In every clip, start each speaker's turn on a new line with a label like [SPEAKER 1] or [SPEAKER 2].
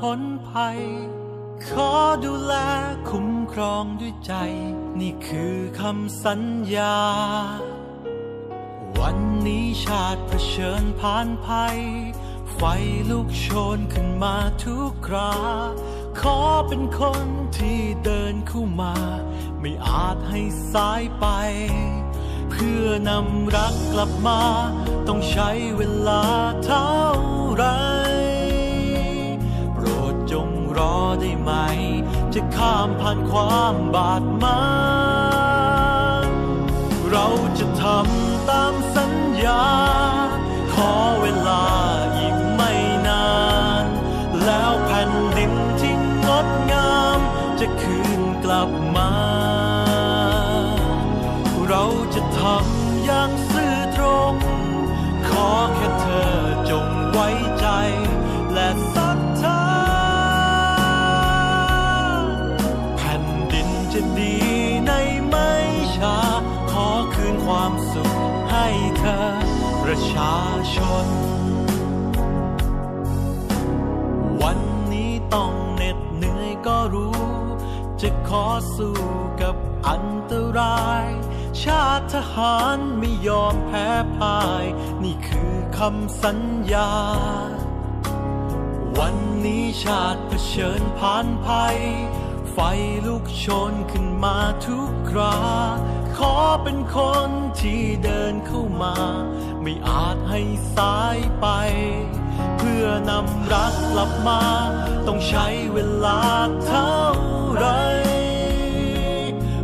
[SPEAKER 1] พ้นภัย ขอดูแลคุ้มครองด้วยใจ นี่คือคำสัญญา วันนี้ชาติเผชิญผ่านภัย ไฟลุกโชนขึ้นมาทุกครา ขอเป็นคนที่เดินเข้ามา ไม่อาจให้สายไปเพื่อนำรักกลับมา ต้องใช้เวลา ข้ามผ่านความบาดหมางเราจะทำตามสัญญา ขอเวลาอีกไม่นาน แล้วแผ่นดินที่งดงาม จะคืนกลับมา เราจะทำ ประชาชน วันนี้ต้องเหน็ดเหนื่อยก็รู้ จะขอสู้กับอันตราย ชาติทหารไม่ยอมแพ้พ่าย นี่คือคำสัญญา วันนี้ชาติเผชิญผ่านภัย ไฟลุกชนขึ้นมาทุกครา ขอเป็นคนที่เดินเข้ามา ไม่อาจให้สายไป เพื่อนำรักกลับมา ต้องใช้เวลาเท่าไร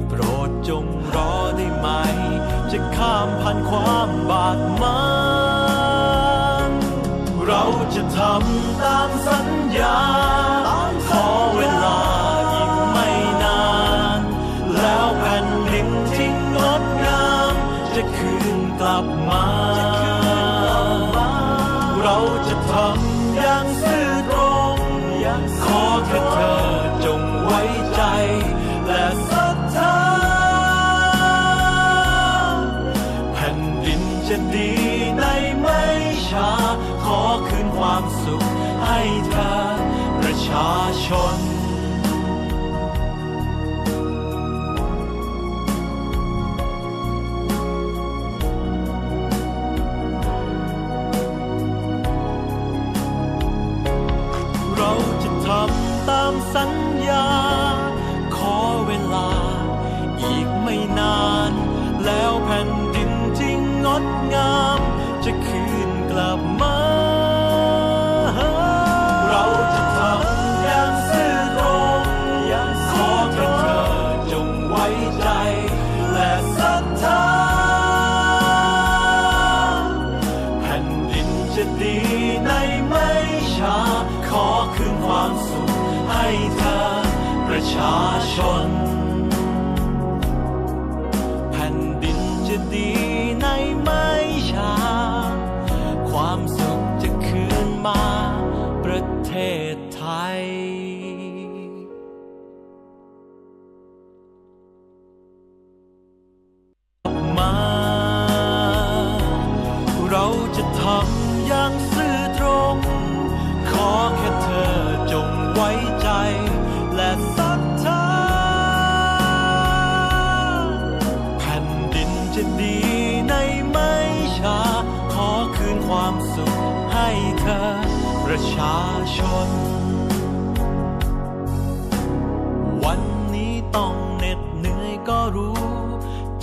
[SPEAKER 1] โปรดจงรอได้ไหม จะข้ามผ่านความบาดหมางเราจะทำตามสัญญา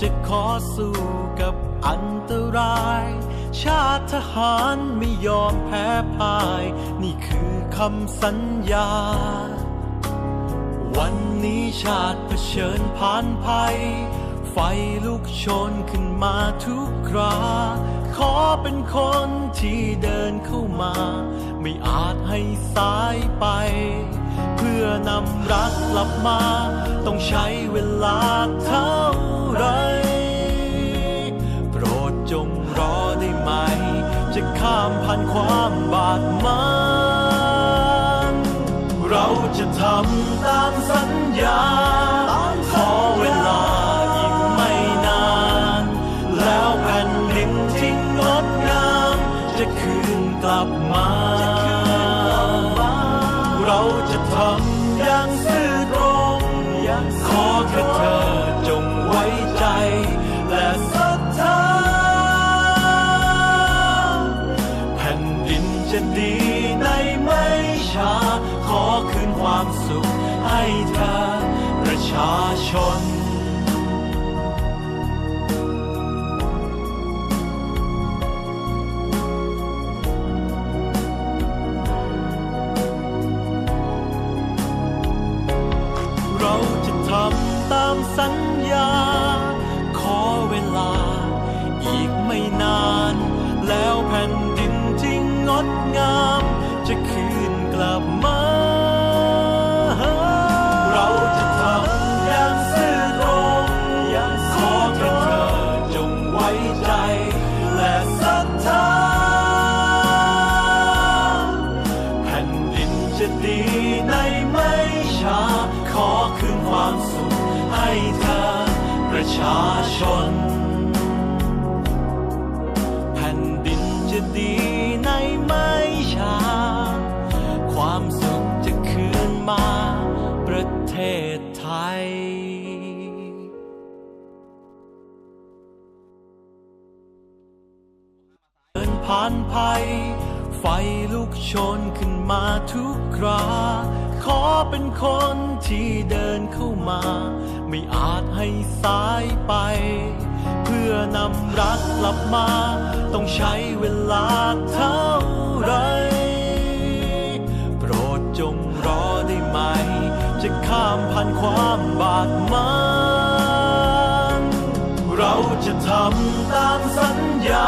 [SPEAKER 1] จะขอสู้กับอันตราย ชาติทหารไม่ยอมแพ้พ่าย นี่คือคำสัญญา วันนี้ชาติเผชิญผ่านภัย ไฟลุกโชนขึ้นมาทุกครา ขอเป็นคนที่เดินเข้ามา ไม่อาจให้สายไป เพื่อนำรักกลับมา ต้องใช้เวลาเท่า ไร โปรดจงรอได้ไหม จะข้ามผ่านความบาดหมางเราจะทำตามสัญญา น เราจะทำตามสัญญา ขอเวลาอีกไม่นาน แล้วแผ่นดินที่งดงาม ชาชน แผ่นดินจะดีในไม่ช้า ความสุขจะคืนมาประเทศไทยเดินผ่านภัย ไฟลุกโชนขึ้นมาทุกครา ขอเป็นคนที่เดินเข้ามา ไม่อาจให้สายไป เพื่อนำรักกลับมา ต้องใช้เวลาเท่าไร โปรดจงรอได้ไหม จะข้ามผ่านความบาดหมางเราจะทำตามสัญญา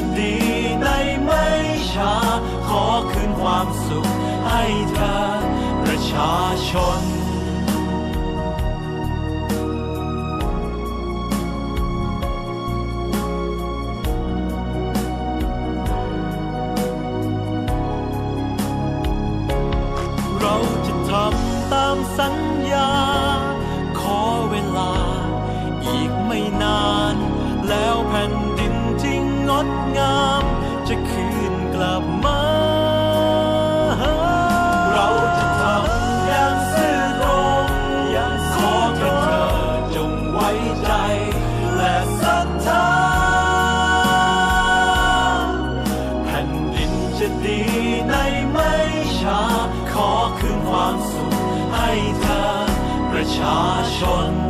[SPEAKER 1] จะดีในไม่ช้า ขอคืนความสุขให้เธอประชาชน เราจะทำตามสัญญา ชาชน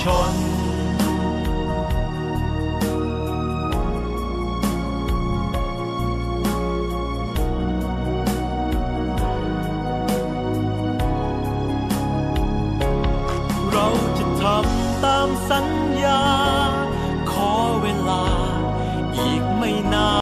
[SPEAKER 1] ชน